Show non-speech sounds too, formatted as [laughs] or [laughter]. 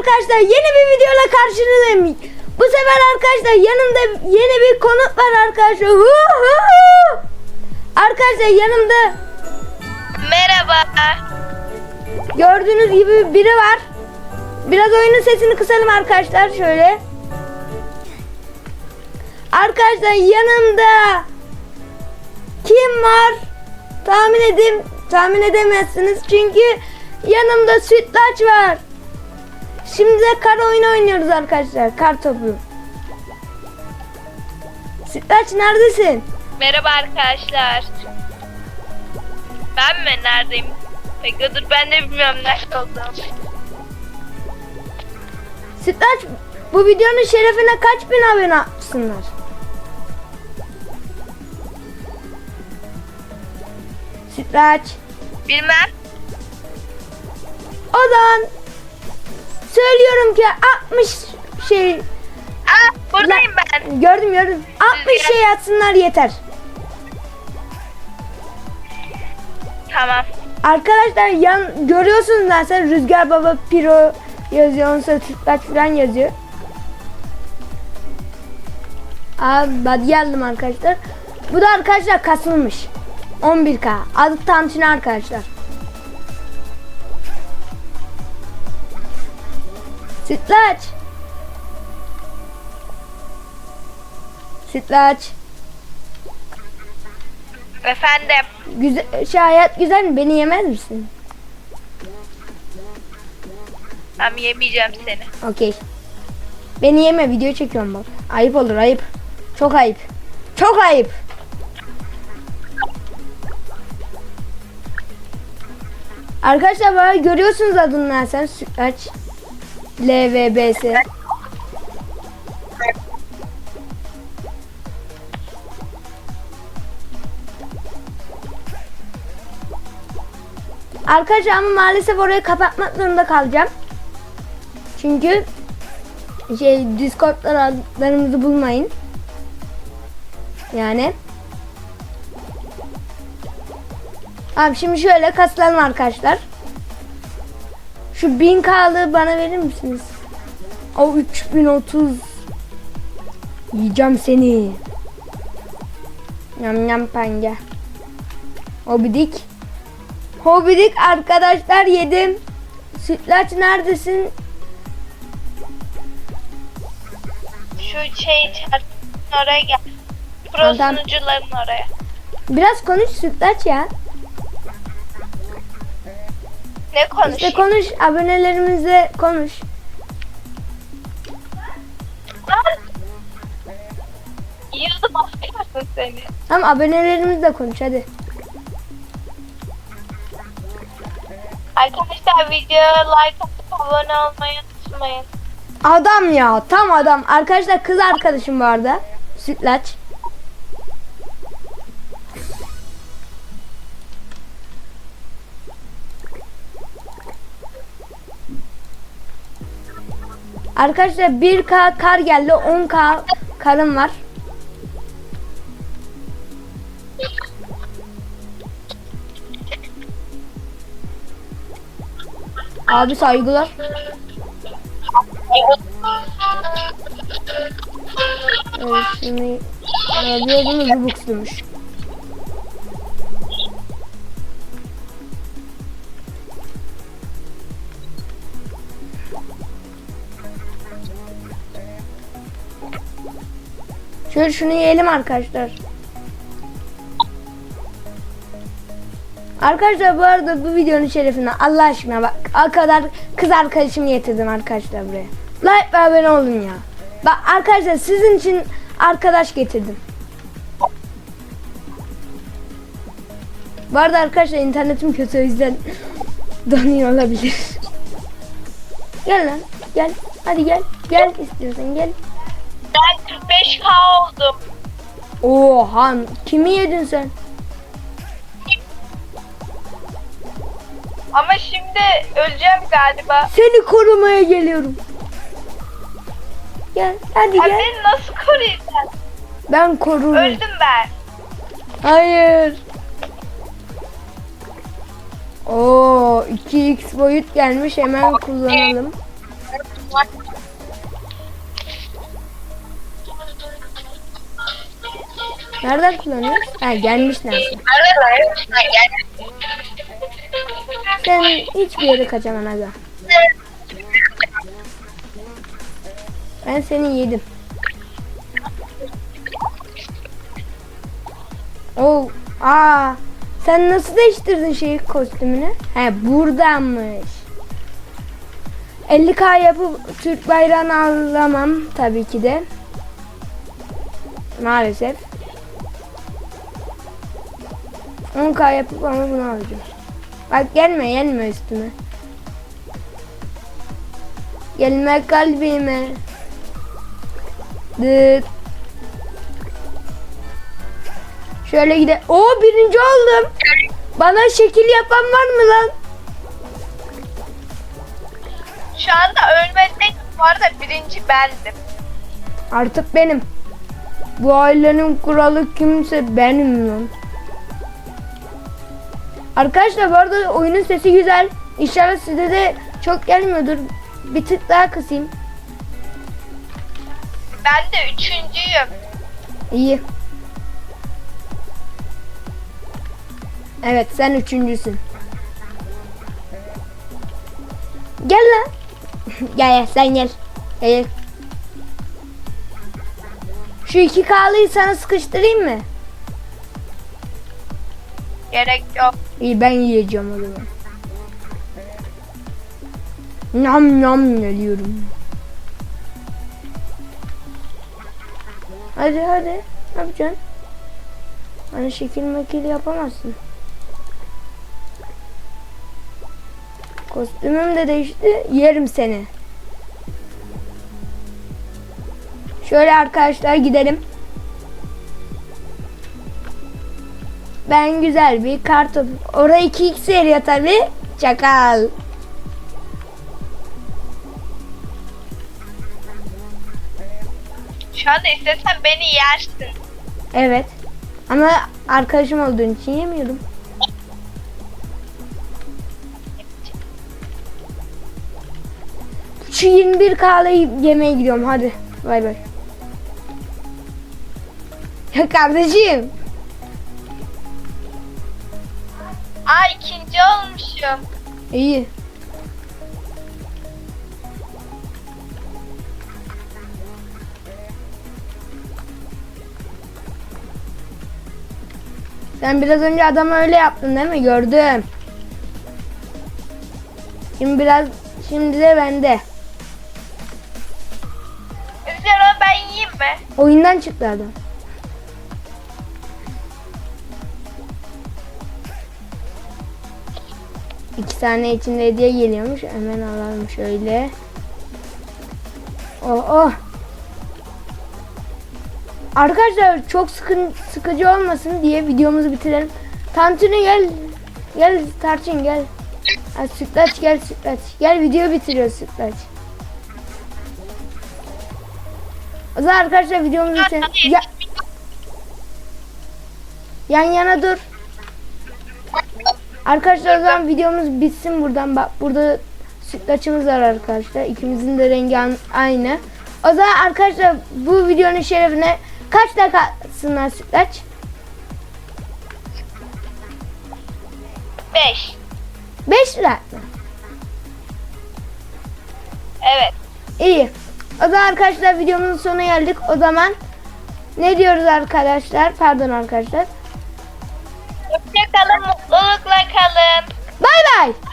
arkadaşlar yeni bir videoyla karşınızdayım. Bu sefer arkadaşlar yanımda yeni bir konuk var arkadaşlar. Hu. Arkadaşlar yanımda Merhaba. gördüğünüz gibi biri var. Biraz oyunun sesini kısalım arkadaşlar şöyle. Arkadaşlar yanımda kim var? Tahmin edin. Tahmin edemezsiniz çünkü yanımda sütlaç var. Şimdi de kar oyunu oynuyoruz arkadaşlar. Kar topu. Sütlaç neredesin? Merhaba arkadaşlar. Ben mi? Neredeyim? Peki dur ben de bilmiyorum nerede olduğumu. Sütlaç bu videonun şerefine kaç bin abone yapsınlar? Sütlaç. Bilmem. O zaman söylüyorum ki 60 şey Aa buradayım ben. gördüm gördüm. 60 şey atsınlar yeter. Tamam. Arkadaşlar yan görüyorsunuz zaten Rüzgar Baba Piro yazıyor. Onsa Sütlaç falan yazıyor. Abi hadi geldim arkadaşlar. Bu da arkadaşlar kasılmış. 11k. Adı tantuni arkadaşlar. Sütlaç. Sütlaç. Efendim. Güzel, şey hayat güzel mi? Beni yemez misin? Ben yemeyeceğim seni. Okey. Beni yeme video çekiyorum bak. Ayıp olur ayıp. Çok ayıp. Çok ayıp. Arkadaşlar bana görüyorsunuz adını sen Sütlaç. LVBS. Arkadaşlar ama maalesef orayı kapatmak zorunda kalacağım. Çünkü şey Discord'larımızı bulmayın. Yani. Abi şimdi şöyle kaslanalım arkadaşlar. Şu 1000k'lığı bana verir misiniz? O 3030. Yiyeceğim seni. Yam yam penge. Hobidik. Hobidik arkadaşlar yedim. Sütlaç neredesin? Şu şey çarpının oraya gel. Pro Adam- sunucuların oraya. Biraz konuş Sütlaç ya. Ne konuşayım? İşte konuş abonelerimizle konuş. Lan! Yiyordum aferin seni. Tamam abonelerimizle konuş hadi. Arkadaşlar videoya like atıp abone olmayı unutmayın. Adam ya tam adam. Arkadaşlar kız arkadaşım bu arada. Sütlaç. Arkadaşlar 1K kar geldi. 10K karım var. Abi saygılar. Evet şimdi arıyordum Robux'luymuş. Şöyle şunu yiyelim arkadaşlar. Arkadaşlar bu arada bu videonun şerefine Allah aşkına bak o kadar kız arkadaşımı getirdim arkadaşlar buraya. Like ve abone olun ya. Bak arkadaşlar sizin için arkadaş getirdim. Bu arada arkadaşlar internetim kötü o yüzden [laughs] donuyor olabilir. gel lan gel hadi gel gel istiyorsan gel. Ben 45k oldum. Oha kimi yedin sen? Ama şimdi öleceğim galiba. Seni korumaya geliyorum. Gel hadi Ya gel. beni nasıl koruyacaksın? Ben korurum. Öldüm ben. Hayır. Oo 2x boyut gelmiş hemen kullanalım. Nereden kullanıyoruz? Ha gelmiş nerede? Sen hiçbir yere kaçaman aga. Ben seni yedim. Oh, aa, sen nasıl değiştirdin şeyi kostümünü? He, buradanmış. 50k yapıp Türk bayrağını alamam tabii ki de. Maalesef. 10k yapıp ama bunu alacağım. Bak gelme gelme üstüme. Gelme kalbime. Dıt. Şöyle gide. Oo birinci oldum. Bana şekil yapan var mı lan? Şu anda ölmesek bu arada birinci bendim. Artık benim. Bu ailenin kuralı kimse benim lan. Arkadaşlar bu arada oyunun sesi güzel. İnşallah size de çok gelmiyordur. Bir tık daha kısayım. Ben de üçüncüyüm. İyi. Evet sen üçüncüsün. Gel lan. [laughs] gel gel sen gel. Gel. Şu iki kalıyı sana sıkıştırayım mı? Gerek yok. İyi ben yiyeceğim o zaman. Nam nam geliyorum. Hadi hadi. Ne yapacaksın? Hani şekil mekil yapamazsın. Kostümüm de değişti. Yerim seni. Şöyle arkadaşlar gidelim. Ben güzel bir kartopu. Oraya 2x veriyor tabi. Çakal. Şu anda istesen beni yersin. Evet. Ama arkadaşım olduğun için yemiyorum. Şu 21 kahveyi yemeye gidiyorum hadi. Bay bay. Ya kardeşim. Aa ikinci olmuşum. İyi. Sen biraz önce adama öyle yaptın değil mi? Gördüm. Şimdi biraz şimdi de bende. Üzerine ben yiyeyim mi? Oyundan çıktı adam. İki tane içinde hediye geliyormuş. Hemen alalım şöyle. Oh oh. Arkadaşlar çok sıkın, sıkıcı olmasın diye videomuzu bitirelim. Tantuni gel. Gel Tarçın gel. Ha, sütlaç gel sütlaç. Gel video bitiriyoruz sütlaç. O zaman arkadaşlar videomuzu bitirelim. Ya, yan yana dur. Arkadaşlar o zaman videomuz bitsin buradan. Bak burada sütlaçımız var arkadaşlar. İkimizin de rengi aynı. O zaman arkadaşlar bu videonun şerefine kaç dakika atsınlar sütlaç? Beş. 5 lira mı? Evet. İyi. O zaman arkadaşlar videomuzun sonuna geldik. O zaman ne diyoruz arkadaşlar? Pardon arkadaşlar. Hoşçakalın, Mutlulukla kalın. Bay bay.